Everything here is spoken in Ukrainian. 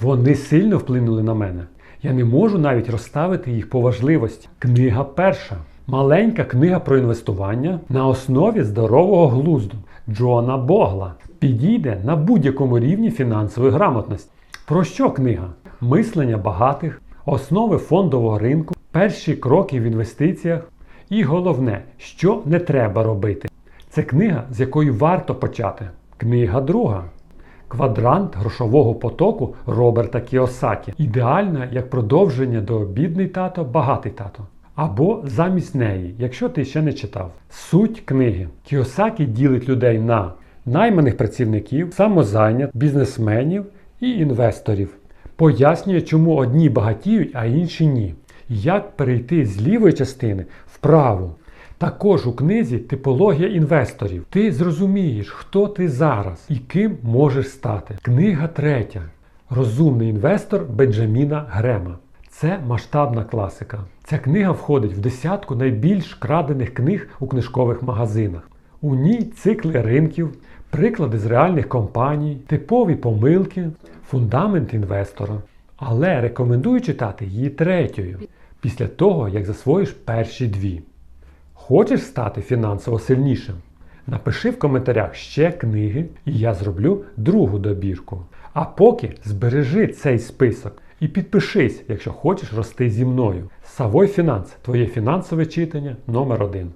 Вони сильно вплинули на мене. Я не можу навіть розставити їх по важливості. Книга перша. Маленька книга про інвестування на основі здорового глузду Джона Богла. Підійде на будь-якому рівні фінансової грамотності. Про що книга? Мислення багатих, основи фондового ринку, перші кроки в інвестиціях і головне, що не треба робити. Це книга, з якої варто почати. Книга друга. Квадрант грошового потоку Роберта Кіосакі. Ідеальна як продовження до бідний тато, багатий тато. Або замість неї, якщо ти ще не читав. Суть книги. Кіосакі ділить людей на найманих працівників, самозайнят, бізнесменів і інвесторів. Пояснює, чому одні багатіють, а інші ні. Як перейти з лівої частини в праву. Також у книзі типологія інвесторів. Ти зрозумієш, хто ти зараз і ким можеш стати. Книга третя. Розумний інвестор Бенджаміна Грема. Це масштабна класика. Ця книга входить в десятку найбільш крадених книг у книжкових магазинах. У ній цикли ринків, приклади з реальних компаній, типові помилки, фундамент інвестора. Але рекомендую читати її третьою, після того, як засвоїш перші дві. Хочеш стати фінансово сильнішим? Напиши в коментарях ще книги, і я зроблю другу добірку. А поки збережи цей список і підпишись, якщо хочеш рости зі мною. Савой Фінанс твоє фінансове читання номер один.